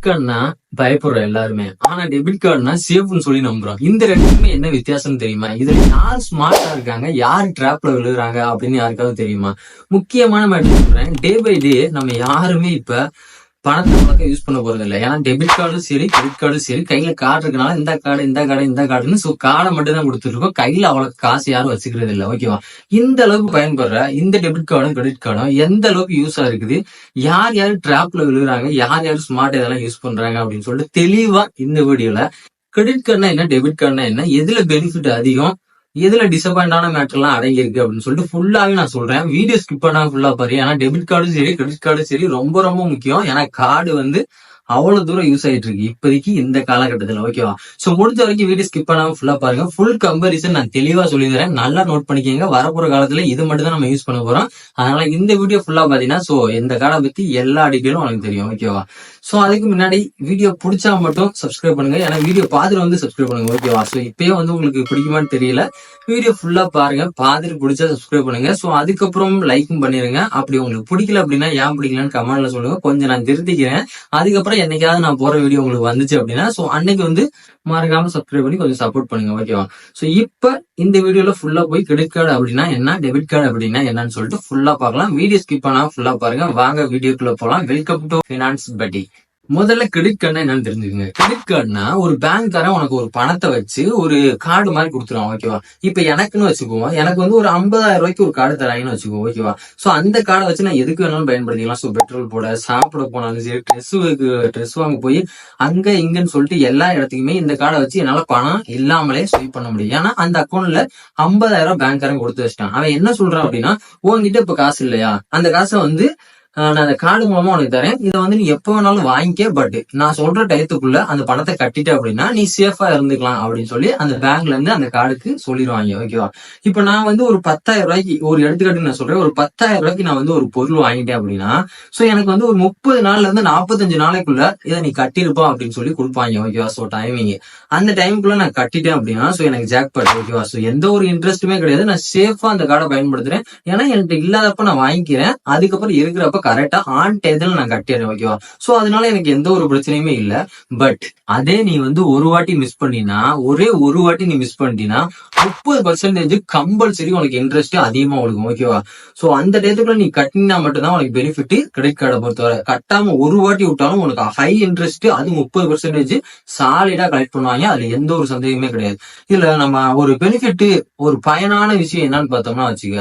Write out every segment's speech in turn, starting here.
Credit கார்டுனா பயப்படுறோம் எல்லாருமே. ஆனா டெபிட் கார்டுனா சேஃப்னு சொல்லி நம்புறோம் இந்த ரெண்டுமே என்ன வித்தியாசம் தெரியுமா? இதுல யார் ஸ்மார்ட்டா இருக்காங்க? யார் ட்ராப்ல விழுகிறாங்க? அப்படின்னு யாருக்காவது தெரியுமா? முக்கியமான மேட்டர் சொல்றேன். டே பை டே நம்ம யாருமே இப்ப பணத்தை உனக்கு யூஸ் பண்ண போறது இல்லை. ஏன்னா டெபிட் கார்டும் சரி கிரெடிட் கார்டும் சரி கையில கார்டு இருக்கனால இந்த கார்டு இந்த கார்டு இந்த கார்டுன்னு ஸோ கார்டை மட்டும் தான் கொடுத்துருக்கோம் கையில அவ்வளவு காசு யாரும் வச்சுக்கிறது இல்லை. ஓகேவா இந்த அளவுக்கு பயன்படுற இந்த டெபிட் கார்டும் கிரெடிட் கார்டும் எந்த அளவுக்கு யூஸா இருக்குது? யார் யார் டிராப்ல விழுகிறாங்க? யார் யார் ஸ்மார்ட் இதெல்லாம் யூஸ் பண்றாங்க? அப்படின்னு சொல்லிட்டு தெளிவா இந்த வீடியோல கிரெடிட் கார்டுனா என்ன டெபிட் கார்டுனா என்ன எதுல பெனிஃபிட் அதிகம்? எதுல டிசப்பாயிண்டான மேட்டர்லாம் அடங்கி இருக்கு அப்படின்னு சொல்லிட்டு ஃபுல்லாவே நான் சொல்றேன். வீடியோ ஸ்கிப் பண்ணா ஃபுல்லா பாரு. ஏன்னா டெபிட் கார்டும் சரி கிரெடிட் கார்டும் சரி ரொம்ப ரொம்ப முக்கியம். ஏன்னா கார்டு வந்து அவ்வளவு தூரம் யூஸ் ஆயிட்டு இருக்கு. இப்போதைக்கு இந்த காலகட்டத்துல ஓகேவா சோ முடிஞ்ச வரைக்கும் வீடியோ ஸ்கிப் பண்ணாம ஃபுல்லா பாருங்க. ஃபுல் கம்பேரிசன் நான் தெளிவா சொல்லி தரேன் நல்லா நோட் பண்ணிக்கோங்க. வரப்போற காலத்துல இது மட்டும் தான் நம்ம யூஸ் பண்ண போறோம். அதனால இந்த வீடியோ ஃபுல்லா பாத்தீங்கன்னா சோ இந்த கார்டை பத்தி எல்லா டீட்டெயிலும் உங்களுக்கு தெரியும் ஓகேவா சோ அதுக்கு முன்னாடி வீடியோ பிடிச்சா மட்டும் சப்ஸ்கிரைப் பண்ணுங்க. ஏன்னா வீடியோ பார்த்துட்டு வந்து சப்ஸ்கிரைப் பண்ணுங்க ஓகேவா சோ இப்பயே வந்து உங்களுக்கு பிடிக்குமான்னு தெரியல. வீடியோ ஃபுல்லா பாருங்க. பார்த்துட்டு பிடிச்சா சப்ஸ்கிரைப் பண்ணுங்க. சோ அதுக்கப்புறம் லைக்கும் பண்ணிருங்க. அப்படி உங்களுக்கு பிடிக்கல அப்படின்னா ஏன் பிடிக்கலன்னு கமெண்ட்ல சொல்லுங்க. கொஞ்சம் நான் திருத்திக்கிறேன். அதுக்கப்புறம் என்னைக்காவது நான் போற வீடியோ உங்களுக்கு வந்துச்சு அப்படின்னா சோ அன்னைக்கு வந்து மறக்காம சப்ஸ்கிரைப் பண்ணி கொஞ்சம் சப்போர்ட் பண்ணுங்க ஓகேவா சோ இப்ப இந்த வீடியோல ஃபுல்லா போய் கிரெடிட் கார்டு அப்படின்னா என்ன டெபிட் கார்டு அப்படின்னா என்னன்னு சொல்லிட்டு ஃபுல்லா பார்க்கலாம். வீடியோ ஸ்கிப் பண்ணாம ஃபுல்லா பாருங்க. வாங்க வீடியோக்குள்ள போலாம். வெல்கம் டு பினான்ஸ் பட்டி முதல்ல கிரெடிட் கார்டுனா என்னன்னு தெரிஞ்சுக்கங்க. கிரெடிட் கார்டுனா ஒரு பேங்க்காரன் உனக்கு ஒரு பணத்தை வச்சு ஒரு கார்டு மாதிரி கொடுத்துருவான் ஓகேவா இப்ப எனக்குன்னு வச்சுக்குவோம் எனக்கு வந்து ஒரு ஐம்பதாயிரம் ரூபாய்க்கு ஒரு கார்டு தராங்கன்னு வச்சுக்குவோம் ஓகேவா சோ அந்த கார்டை வச்சு நான் எதுக்கு வேணாலும் பயன்படுத்திக்கலாம். சோ பெட்ரோல் போட சாப்பிட போனாலும் சரி ட்ரெஸ் ட்ரெஸ் வாங்க போய் அங்க இங்கன்னு சொல்லிட்டு எல்லா இடத்துக்குமே இந்த கார்டை வச்சு என்னால பணம் இல்லாமலே ஸ்வைப் பண்ண முடியும். ஏன்னா அந்த அக்கௌண்ட்ல ஐம்பதாயிரம் பேங்க்காரன் கொடுத்து வச்சிட்டான். அவன் என்ன சொல்றான் அப்படின்னா உன்கிட்ட இப்ப காசு இல்லையா? அந்த காசை வந்து நான் அந்த கார்டு மூலமா உனக்கு தரேன். இதை வந்து நீ எப்ப வேணாலும் வாங்கிக்க பட் நான் சொல்ற டயத்துக்குள்ள அந்த பணத்தை கட்டிட்ட அப்படின்னா நீ சேஃபா இருந்துக்கலாம் அப்படின்னு சொல்லி அந்த பேங்க்ல இருந்து அந்த கார்டுக்கு சொல்லிடுவாங்க ஓகேவா இப்ப நான் வந்து ஒரு பத்தாயிரம் ரூபாய்க்கு ஒரு எடுத்துக்காட்டு நான் சொல்றேன். ஒரு பத்தாயிரம் ரூபாய்க்கு நான் வந்து ஒரு பொருள் வாங்கிட்டேன் அப்படின்னா சோ எனக்கு வந்து ஒரு முப்பது நாள்ல இருந்து நாற்பத்தஞ்சு நாளைக்குள்ள இதை நீ கட்டிருப்பா அப்படின்னு சொல்லி கொடுப்பாங்க ஓகேவா சோ டைமிங் அந்த டைமுக்குள்ள நான் கட்டிட்டேன் அப்படின்னா சோ எனக்கு ஜாக் பட் ஓகேவா சோ எந்த ஒரு இன்ட்ரெஸ்ட்டுமே கிடையாது. நான் சேஃபா அந்த கார்டை பயன்படுத்துறேன். ஏன்னா என்கிட்ட இல்லாதப்ப நான் வாங்கிக்கிறேன். அதுக்கப்புறம் இருக்கிறப்ப கரெக்டா ஆன் டேதில் நான் கட்டிடுறேன் ஓகேவா சோ அதனால எனக்கு எந்த ஒரு பிரச்சனையுமே இல்ல. பட் அதே நீ வந்து ஒரு வாட்டி மிஸ் பண்ணினா ஒரே ஒரு வாட்டி நீ மிஸ் பண்ணிட்டீங்கன்னா முப்பது பர்சன்டேஜ் கம்பல்சரி உனக்கு இன்ட்ரெஸ்ட் அதிகமா கொடுக்கும் ஓகேவா சோ அந்த டேத்துக்குள்ள நீ கட்டினா மட்டும்தான் உனக்கு பெனிஃபிட் கிரெடிட் கார்டை பொறுத்தவரை. கட்டாம ஒரு வாட்டி விட்டாலும் உனக்கு ஹை இன்ட்ரெஸ்ட் அது முப்பது பர்சன்டேஜ் சாலிடா கலெக்ட் பண்ணுவாங்க. அதுல எந்த ஒரு சந்தேகமே கிடையாது. இதுல நம்ம ஒரு பெனிஃபிட் ஒரு பயனான விஷயம் என்னன்னு பார்த்தோம்னா வச்சுக்க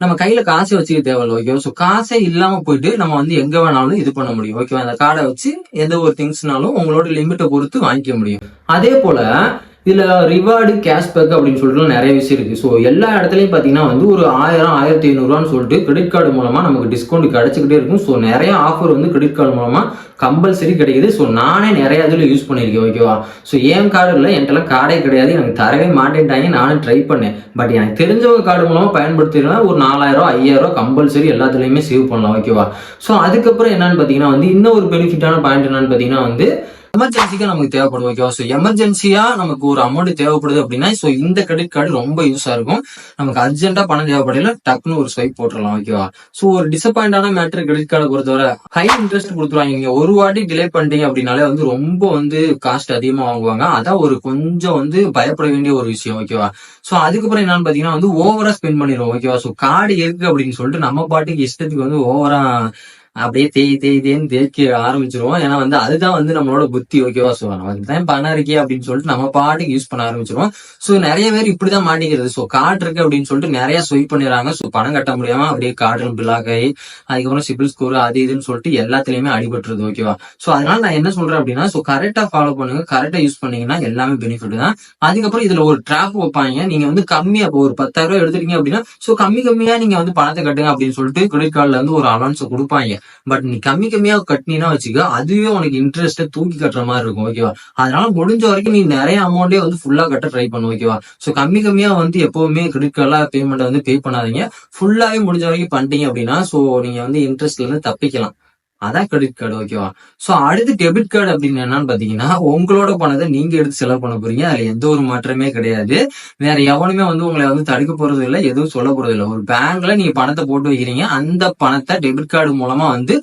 நம்ம கையில காசு வச்சுக்க தேவையில்ல ஓகேவா சோ காசே இல்லாம போயிட்டு நம்ம வந்து எங்க வேணாலும் இது பண்ண முடியும் ஓகேவா அந்த கார்டை வச்சு எந்த ஒரு திங்ஸ்னாலும் உங்களோட லிமிட்டை பொறுத்து வாங்கிக்க முடியும். அதே போல இதில் ரிவார்டு கேஷ்பேக் அப்படின்னு சொல்லிட்டு நிறைய விஷயம் இருக்குது ஸோ எல்லா இடத்துலையும் பார்த்தீங்கன்னா வந்து ஒரு ஆயிரம் ஆயிரத்தி ஐநூறுரூவான்னு சொல்லிட்டு கிரெடிட் கார்டு மூலமாக நமக்கு டிஸ்கவுண்ட் கிடைச்சிக்கிட்டே இருக்கும். ஸோ நிறைய ஆஃபர் வந்து கிரெடிட் கார்டு மூலமாக கம்பல்சரி கிடைக்குது. ஸோ நானே நிறைய இதில் யூஸ் பண்ணியிருக்கேன் ஓகேவா ஸோ என் கார்டு இல்லை? என்கிட்டலாம் கார்டே கிடையாது. எனக்கு தரவே மாட்டேன்ட்டாங்க. நானும் ட்ரை பண்ணேன். பட் எனக்கு தெரிஞ்சவங்க கார்டு மூலமாக பயன்படுத்தினா ஒரு நாலாயிரம் ஐயாயிரம் கம்பல்சரி எல்லாத்துலேயுமே சேவ் பண்ணலாம் ஓகேவா ஸோ அதுக்கப்புறம் என்னன்னு பார்த்தீங்கன்னா வந்து இன்னும் ஒரு பெனிஃபிட்டான பாயிண்ட் என்னன்னு பார்த்தீங்கன்னா வந்து எமர்ஜென்சிக்கா நமக்கு தேவைப்படும் ஓகேவா ஸோ எமர்ஜென்சியா நமக்கு ஒரு அமௌண்ட் தேவைப்படுது அப்படின்னா ஸோ இந்த கிரெடிட் கார்டு ரொம்ப யூஸா இருக்கும். நமக்கு அர்ஜென்ட்டா பணம் தேவைப்படையில டக்குன்னு ஒரு ஸ்வைப் போட்டுடலாம் ஓகேவா ஸோ ஒரு டிசப்பாயிண்டான மேட்டர் கிரெடிட் கார்டை பொறுத்தவரை ஹை இன்ட்ரெஸ்ட் கொடுத்துருவாங்க. ஒரு வாட்டி டிலே பண்ணிட்டீங்க அப்படின்னாலே வந்து ரொம்ப வந்து காஸ்ட் அதிகமா வாங்குவாங்க. அதான் ஒரு கொஞ்சம் வந்து பயப்பட வேண்டிய ஒரு விஷயம் ஓகேவா ஸோ அதுக்கப்புறம் என்னன்னு பாத்தீங்கன்னா வந்து ஓவரா ஸ்பெண்ட் பண்ணிடுவோம் ஓகேவா ஸோ கார்டு இருக்கு அப்படின்னு சொல்லிட்டு நம்ம பாட்டுக்கு இஷ்டத்துக்கு வந்து ஓவரா அப்படியே தேய் தேய் தேன்னு தேய்க்க ஆரம்பிச்சிருவோம். ஏன்னா வந்து அதுதான் வந்து நம்மளோட புத்தி ஓகேவா ஸோ அதுதான் தான் பணம் இருக்கே அப்படின்னு சொல்லிட்டு நம்ம பாட்டுக்கு யூஸ் பண்ண ஆரம்பிச்சிருவோம். ஸோ நிறைய பேர் இப்படிதான் மாட்டிக்கிறது. ஸோ கார்டு இருக்கு அப்படின்னு சொல்லிட்டு நிறைய ஸ்வைப் பண்ணிடுறாங்க. ஸோ பணம் கட்ட முடியாம அப்படியே கார்டு பிளாக் ஆகி அதுக்கப்புறம் சிபில் ஸ்கோர் அது இதுன்னு சொல்லிட்டு எல்லாத்துலயுமே அடிபட்டுருது ஓகேவா ஸோ அதனால நான் என்ன சொல்றேன் அப்படின்னா ஸோ கரெக்டா ஃபாலோ பண்ணுங்க. கரெக்டா யூஸ் பண்ணீங்கன்னா எல்லாமே பெனிஃபிட் தான். அதுக்கப்புறம் இதுல ஒரு ட்ராப் வைப்பாங்க. நீங்க வந்து கம்மியா இப்போ ஒரு பத்தாயிரம் ரூபாய் எடுத்துட்டீங்க அப்படின்னா ஸோ கம்மி கம்மியா நீங்க வந்து பணத்தை கட்டுங்க அப்படின்னு சொல்லிட்டு கிரெடிட் கார்டுல வந்து ஒரு அலவன்ஸ் கொடுப்பாங்க. பட் நீ கம்மி கம்மியா கட்டினா வச்சுக்க அதுவே உனக்கு இன்ட்ரெஸ்ட்டை தூக்கி கட்டுற மாதிரி இருக்கும் ஓகேவா அதனால முடிஞ்ச வரைக்கும் நீ நிறைய அமௌண்டே வந்து ஃபுல்லா கட்ட ட்ரை பண்ணு ஓகேவா சோ கம்மி கம்மியா வந்து எப்பவுமே கிரெடிட் கார்ட்ல பேமெண்ட் வந்து பே பண்ணாதீங்க. ஃபுல்லாவே முடிஞ்ச வரைக்கும் பண்ணிட்டீங்க அப்படின்னா சோ நீங்க வந்து இன்ட்ரெஸ்ட்ல இருந்து தப்பிக்கலாம். அதான் கிரெடிட் கார்டு ஓகேவா சோ அடுத்து டெபிட் கார்டு அப்படின்னு என்னன்னு பாத்தீங்கன்னா உங்களோட பணத்தை நீங்க எடுத்து செலவு பண்ண போறீங்க. அதுல எந்த ஒரு மாற்றமே கிடையாது. வேற எவனுமே வந்து உங்களை வந்து தடுக்க போறது இல்லை எதுவும் சொல்ல போறது இல்லை. ஒரு பேங்க்ல நீங்க பணத்தை போட்டு வைக்கிறீங்க. அந்த பணத்தை டெபிட் கார்டு மூலமா வந்து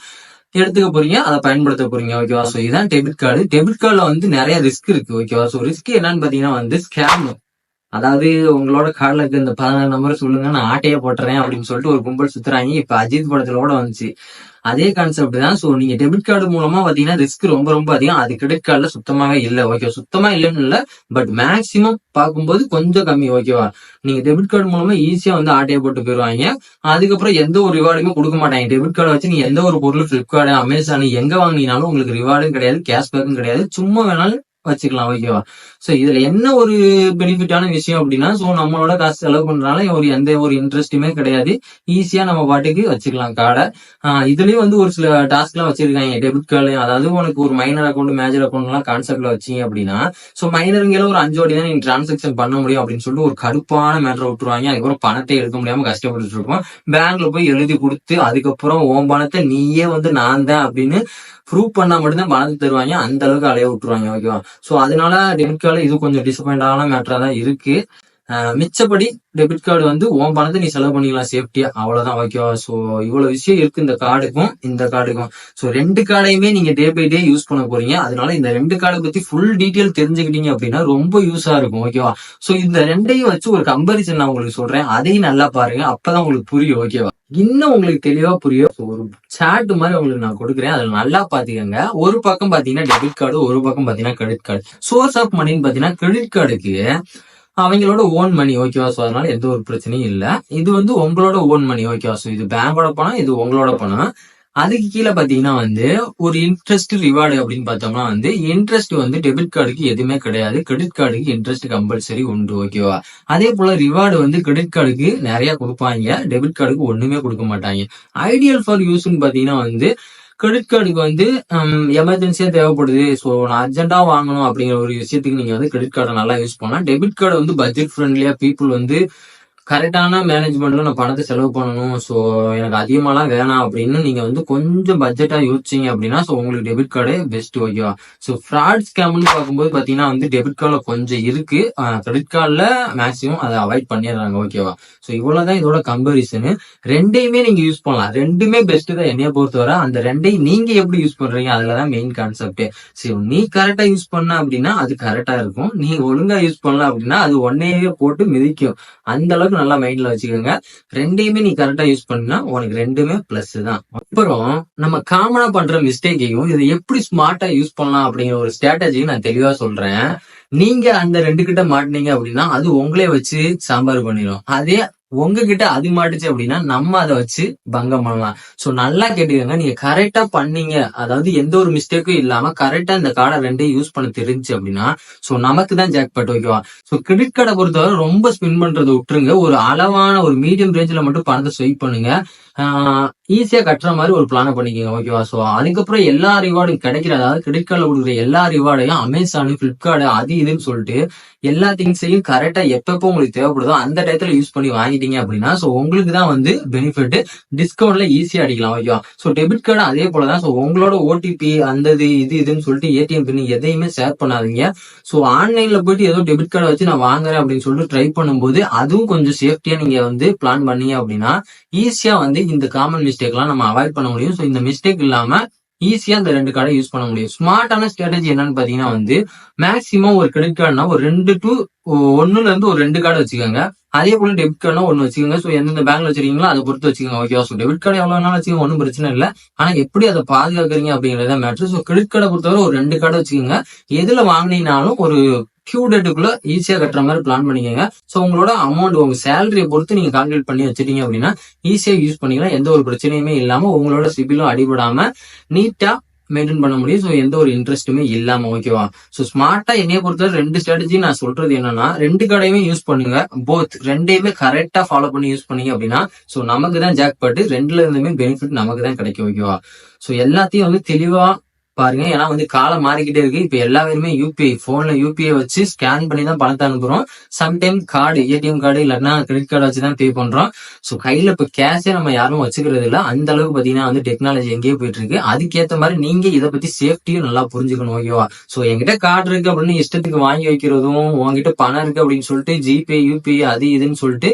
எடுத்துக்க போறீங்க. அதை பயன்படுத்த போறீங்க ஓகேவா சோ இதான் டெபிட் கார்டு டெபிட் கார்டுல வந்து நிறைய ரிஸ்க் இருக்கு ஓகேவா சோ ரிஸ்க் என்னன்னு பாத்தீங்கன்னா வந்து ஸ்கேம் அதாவது உங்களோட காலில் இருக்க இந்த பதினாறு நம்பர் சொல்லுங்க நான் ஆட்டையே போட்டுறேன் அப்படின்னு சொல்லிட்டு ஒரு கும்பல் சுத்துறாங்க. இப்ப அஜித் படத்துல கூட வந்துச்சு. அதே கான்செப்ட் தான். ஸோ நீங்க டெபிட் கார்டு மூலமா பாத்தீங்கன்னா ரிஸ்க் ரொம்ப ரொம்ப அதிகம். அது கிரெடிட் கார்டுல சுத்தமாவே இல்லை. ஓகே சுத்தமா இல்லைன்னு இல்லை. பட் மேக்சிமம் பார்க்கும்போது கொஞ்சம் கம்மி. ஓகேவா நீங்க டெபிட் கார்டு மூலமா ஈஸியா வந்து ஆட்டையை போட்டு போயிருவாங்க. அதுக்கப்புறம் எந்த ஒரு ரிவார்டுமே கொடுக்க மாட்டாங்க. டெபிட் கார்டு வச்சு நீங்க எந்த ஒரு பொருள் பிளிப்கார்டு அமேசான் எங்க வாங்கினாலும் உங்களுக்கு ரிவார்டும் கிடையாது கேஷ்பேக்கும் கிடையாது. சும்மா வேணாலும் வச்சுக்கலாம் ஓகேவா சோ இதுல என்ன ஒரு பெனிஃபிட்டான விஷயம் அப்படின்னா சோ நம்மளோட காசு செலவு பண்றதுனால ஒரு எந்த ஒரு இன்ட்ரெஸ்ட்டுமே கிடையாது. ஈஸியா நம்ம பாட்டுக்கு வச்சுக்கலாம் கார்டை இதுலயும் வந்து ஒரு சில டாஸ்க் எல்லாம் வச்சிருக்காங்க. டெபிட் கார்டு அதாவது உனக்கு ஒரு மைனர் அக்கௌண்ட் மேஜர் அக்கௌண்ட் எல்லாம் கான்செப்ட்ல வச்சீங்க அப்படின்னா சோ மைனருங்கிற ஒரு அஞ்சு வாட்டி தான் நீங்க டிரான்சாக்ஷன் பண்ண முடியும் அப்படின்னு சொல்லிட்டு ஒரு கடுப்பான மேட்டரை விட்டுருவாங்க. அதுக்கப்புறம் பணத்தை எடுக்க முடியாம கஷ்டப்பட்டு இருப்போம் பேங்க்ல போய் எழுதி கொடுத்து அதுக்கப்புறம் ஓம் பணத்தை நீயே வந்து நான் தான் அப்படின்னு ப்ரூவ் பண்ணா மட்டும்தான் பணத்தை தருவாங்க. அந்த அளவுக்கு அலைய விட்டுருவாங்க ஓகேவா சோ அதனால டென்கால இது கொஞ்சம் டிசப்பாயிண்டான மேட்டரா தான் இருக்கு. மிச்சப்படி டெபிட் கார்டு வந்து உன் பணத்தை நீ செலவு பண்ணிக்கலாம் சேஃப்டியா அவ்வளவுதான் ஓகேவா சோ இவ்வளவு விஷயம் இருக்கு இந்த கார்டுக்கும் இந்த கார்டுக்கும் சோ ரெண்டு கார்டையுமே நீங்க டே பை டே யூஸ் பண்ண போறீங்க. அதனால இந்த ரெண்டு கார்டை பத்தி ஃபுல் டீட்டெயில் தெரிஞ்சுக்கிட்டீங்க அப்படின்னா ரொம்ப யூஸா இருக்கும் ஓகேவா சோ இந்த ரெண்டையும் வச்சு ஒரு கம்பேரிசன் நான் உங்களுக்கு சொல்றேன். அதையும் நல்லா பாருங்க. அப்பதான் உங்களுக்கு புரியும் ஓகேவா இன்னும் உங்களுக்கு தெளிவா புரியும். ஒரு சாட் மாதிரி உங்களுக்கு நான் கொடுக்குறேன். அதுல நல்லா பாத்துக்கங்க. ஒரு பக்கம் பாத்தீங்கன்னா டெபிட் கார்டு ஒரு பக்கம் பாத்தீங்கன்னா கிரெடிட் கார்டு சோர்ஸ் ஆஃப் மணின்னு பாத்தீங்கன்னா கிரெடிட் கார்டுக்கு அவங்களோட ஓன் மணி ஓகேவா ஸோ அதனால எந்த ஒரு பிரச்சனையும் இல்ல. இது வந்து உங்களோட ஓன் மணி ஓகேவா ஸோ இது பேங்கோட பணம் இது உங்களோட பணம். அதுக்கு கீழே பாத்தீங்கன்னா வந்து ஒரு இன்ட்ரெஸ்ட் ரிவார்டு அப்படின்னு பார்த்தோம்னா வந்து இன்ட்ரெஸ்ட் வந்து டெபிட் கார்டுக்கு எதுவுமே கிடையாது. கிரெடிட் கார்டுக்கு இன்ட்ரெஸ்ட் கம்பல்சரி உண்டு ஓகேவா அதே போல ரிவார்டு வந்து கிரெடிட் கார்டுக்கு நிறைய கொடுப்பாங்க. டெபிட் கார்டுக்கு ஒண்ணுமே கொடுக்க மாட்டாங்க. ஐடியல் ஃபார் யூஸ்னு பாத்தீங்கன்னா வந்து கிரெடிட் கார்டுக்கு வந்து எமர்ஜென்சியா தேவைப்படுது. ஸோ நான் அர்ஜென்ட்டா வாங்கணும் அப்படிங்கிற ஒரு விஷயத்துக்கு நீங்க வந்து கிரெடிட் கார்டை நல்லா யூஸ் பண்ணலாம். டெபிட் கார்டு வந்து பட்ஜெட் ஃப்ரெண்ட்லியா பீப்புள் வந்து கரெக்டான மேனேஜ்மெண்ட்ல நான் பணத்தை செலவு பண்ணணும். ஸோ எனக்கு அதிகமாலாம் வேணாம் அப்படின்னு நீங்க வந்து கொஞ்சம் பட்ஜெட்டா யோசிச்சீங்க அப்படின்னா ஸோ உங்களுக்கு டெபிட் கார்டே பெஸ்ட் ஓகேவா ஸோ ஃப்ராட் ஸ்கேம்னு பார்க்கும்போது பாத்தீங்கன்னா வந்து டெபிட் கார்டுல கொஞ்சம் இருக்கு. கிரெடிட் கார்டுல மேக்ஸிமம் அதை அவாய்ட் பண்ணிடுறாங்க ஓகேவா ஸோ இவ்வளவுதான் இதோட கம்பேரிசனு ரெண்டையுமே நீங்க யூஸ் பண்ணலாம். ரெண்டுமே பெஸ்ட் தான் என்னைய பொறுத்தவரை. அந்த ரெண்டையும் நீங்க எப்படி யூஸ் பண்றீங்க? அதுலதான் மெயின் கான்செப்ட் சரி நீ கரெக்டா யூஸ் பண்ண அப்படின்னா அது கரெக்டா இருக்கும். நீ ஒழுங்கா யூஸ் பண்ணல அப்படின்னா அது ஒன்னையே போட்டு மிதிக்கும். அந்த அளவுக்கு நல்லா மைண்ட்ல வச்சுக்கோங்க. ரெண்டையுமே நீ கரெக்டா யூஸ் பண்ணா உனக்கு ரெண்டுமே பிளஸ் தான். அப்புறம் நம்ம காமனா பண்ற மிஸ்டேக்கையும் இதை எப்படி ஸ்மார்ட்டா யூஸ் பண்ணலாம் அப்படிங்கிற ஒரு ஸ்ட்ராட்டஜியும் நான் தெளிவா சொல்றேன். நீங்க அந்த ரெண்டு கிட்ட மாட்டினீங்க அப்படின்னா அது உங்களே வச்சு சாம்பார் பண்ணிடும் அதே உங்ககிட்ட அது மாட்டுச்சு அப்படின்னா நம்ம அதை வச்சு பங்கம் பண்ணலாம். சோ நல்லா கேட்டுக்கோங்க. நீங்க கரெக்டா பண்ணீங்க. அதாவது எந்த ஒரு மிஸ்டேக்கும் இல்லாம கரெக்டா இந்த கார்டை ரெண்டையும் யூஸ் பண்ண தெரிஞ்சு அப்படின்னா சோ நமக்கு தான் ஜாக்பாட் ஓகேவா சோ கிரெடிட் கார்டை பொறுத்தவரை ரொம்ப ஸ்பின் பண்றதை விட்டுருங்க. ஒரு அளவான ஒரு மீடியம் ரேஞ்சில் மட்டும் பணத்தை ஸ்வைப் பண்ணுங்க. ஈஸியா கட்டுற மாதிரி ஒரு பிளான பண்ணிக்கோங்க ஓகேவா ஸோ அதுக்கப்புறம் எல்லா ரிவார்டும் கிடைக்கிற அதாவது கிரெடிட் கார்டில் கொடுக்குற எல்லா ரிவார்டையும் அமேசானு பிளிப்கார்ட் அது இதுன்னு சொல்லிட்டு எல்லா திங்ஸையும் கரெக்டா எப்பப்போ உங்களுக்கு தேவைப்படுதோ அந்த டயத்துல யூஸ் பண்ணி வாங்கிட்டீங்க அப்படின்னா சோ உங்களுக்கு தான் வந்து பெனிஃபிட் டிஸ்கவுண்ட்ல ஈஸியா அடிக்கலாம் ஓகேவா சோ டெபிட் கார்டு அதே போலதான் ஸோ உங்களோட ஓடிபி அந்த இது இது இதுன்னு சொல்லிட்டு ஏடிஎம் பின் எதையுமே ஷேர் பண்ணாதீங்க. சோ ஆன்லைன்ல போயிட்டு ஏதோ டெபிட் கார்டை வச்சு நான் வாங்குறேன் அப்படின்னு சொல்லிட்டு ட்ரை பண்ணும்போது அதுவும் கொஞ்சம் சேஃப்டியா நீங்க வந்து பிளான் பண்ணீங்க அப்படின்னா ஈஸியா வந்து இந்த காமன் மிஸ்டேக்லாம் நம்ம அவாய்ட் பண்ண முடியும். ஸோ இந்த மிஸ்டேக் இல்லாம ஈஸியா இந்த ரெண்டு கார்டை யூஸ் பண்ண முடியும். ஸ்மார்ட்டான ஸ்ட்ராட்டஜி என்னன்னு பாத்தீங்கன்னா வந்து மேக்சிமம் ஒரு கிரெடிட் கார்டுனா ஒரு ரெண்டு டு ஒன்னுல இருந்து ஒரு ரெண்டு கார்டு வச்சுக்கோங்க. அதே போல டெபிட் கார்டுனா ஒன்னு வச்சுக்கோங்க. ஸோ எந்தெந்த பேங்க்ல வச்சிருக்கீங்களோ அதை பொறுத்து வச்சுக்கோங்க ஓகேவா ஸோ டெபிட் கார்டு எவ்வளவு நாள் வச்சுக்கோங்க ஒன்றும் பிரச்சனை இல்லை. ஆனா எப்படி அதை பாதுகாக்கிறீங்க அப்படிங்கறத மேட்ரு ஸோ கிரெடிட் கார்டை பொறுத்தவரை ஒரு ரெண்டு கார்டு வச்சுக்கோங்க. எதுல வாங்கினீங்கனாலும் ஒரு கியூ டேட்டுக்குள்ள ஈஸியா கட்டுற மாதிரி பிளான் பண்ணிக்கோங்க. ஸோ உங்களோட அமௌண்ட் உங்க சேலரியை பொறுத்து நீங்க கால்குலேட் பண்ணி வச்சிட்டீங்க அப்படின்னா ஈஸியா யூஸ் பண்ணிக்கலாம். எந்த ஒரு பிரச்சனையுமே இல்லாம உங்களோட சிபிலும் அடிபடாம நீட்டா மெயின்டைன் பண்ண முடியும். ஸோ எந்த ஒரு இன்ட்ரெஸ்ட்டுமே இல்லாம ஓகேவா ஸோ ஸ்மார்ட்டா என்னைய பொறுத்தவரை ரெண்டு ஸ்ட்ராட்டஜி நான் சொல்றது என்னன்னா ரெண்டு கடையுமே யூஸ் பண்ணுங்க. போத் ரெண்டையுமே கரெக்டா ஃபாலோ பண்ணி யூஸ் பண்ணீங்க அப்படின்னா ஸோ நமக்கு தான் ஜாக் பட்டு ரெண்டுல இருந்துமே பெனிஃபிட் நமக்கு தான் கிடைக்கும் ஓகேவா ஸோ எல்லாத்தையும் வந்து தெளிவா பாருங்க. ஏன்னா வந்து காலம் மாறிக்கிட்டே இருக்கு. இப்ப எல்லா பேருமே யூபிஐ போன்ல யூபிஐ வச்சு ஸ்கேன் பண்ணி தான் பணத்தை அனுப்புறோம். சம்டைம் கார்டு ஏடிஎம் கார்டு இல்லைன்னா கிரெடிட் கார்டு வச்சு தான் பே பண்றோம். ஸோ கையில இப்ப கேஷே நம்ம யாரும் வச்சுக்கிறது இல்ல. அந்த அளவுக்கு பாத்தீங்கன்னா வந்து டெக்னாலஜி எங்கேயோ போயிட்டு இருக்கு. அதுக்கேத்த மாதிரி நீங்க இதை பத்தி சேஃப்டியும் நல்லா புரிஞ்சுக்கணும் ஓகேவா சோ என்கிட்ட கார்டு இருக்கு அப்படின்னு இஷ்டத்துக்கு வாங்கி வைக்கிறதும் உங்ககிட்ட பணம் இருக்கு அப்படின்னு சொல்லிட்டு ஜிபே யூபிஐ அது இதுன்னு சொல்லிட்டு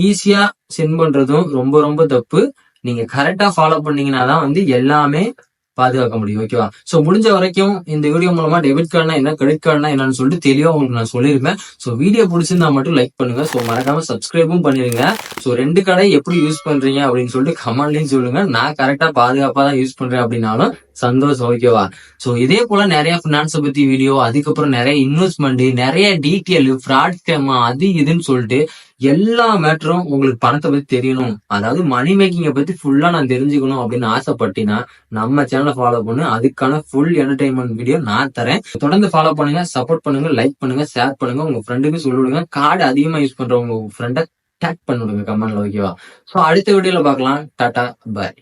ஈஸியா சென்ட் பண்றதும் ரொம்ப ரொம்ப தப்பு. நீங்க கரெக்டா ஃபாலோ பண்ணீங்கன்னா தான் வந்து எல்லாமே பாதுகாக்க முடியும் ஓகேவா சோ முடிஞ்ச வரைக்கும் இந்த வீடியோ மூலமா டெபிட் கார்டுனா என்ன கிரெடிட் கார்டுனா என்னன்னு சொல்லிட்டு தெளிவா உங்களுக்கு நான் சொல்லியிருப்பேன் சோ வீடியோ பிடிச்சிருந்தா மட்டும் லைக் பண்ணுங்க. சோ மறக்காம சப்ஸ்கிரைபும் பண்ணிருங்க. சோ ரெண்டு கடை எப்படி யூஸ் பண்றீங்க அப்படின்னு சொல்லிட்டு கமெண்ட்லயும் சொல்லுங்க. நான் கரெக்டா பாதுகாப்பா தான் யூஸ் பண்றேன் அப்படின்னாலும் சந்தோஷம் ஓகேவா சோ இதே போல நிறைய பினான்ஸை பத்தி வீடியோ அதுக்கப்புறம் நிறைய இன்வெஸ்ட்மெண்ட் நிறைய டீட்டெயில் ஃப்ராட் ஸ்கேம் அது இதுன்னு சொல்லிட்டு எல்லா மேட்டரும் உங்களுக்கு பணத்தை பத்தி தெரியணும். அதாவது மணி மேக்கிங்கை பத்தி ஃபுல்லா நான் தெரிஞ்சுக்கணும் அப்படின்னு ஆசைப்பட்டீங்கன்னா நம்ம சேனலை ஃபாலோ பண்ணு. அதுக்கான ஃபுல் என்டர்டைன்மெண்ட் வீடியோ நான் தரேன். தொடர்ந்து ஃபாலோ பண்ணுங்க சப்போர்ட் பண்ணுங்க லைக் பண்ணுங்க ஷேர் பண்ணுங்க. உங்க ஃப்ரெண்டுக்கு சொல்லிவிடுங்க. கார்டு அதிகமா யூஸ் பண்ற உங்க ஃப்ரெண்டை டேக் பண்ணிவிடுங்க கமெண்ட்ல ஓகேவா சோ அடுத்த வீடியோல பார்க்கலாம். டாடா பாய்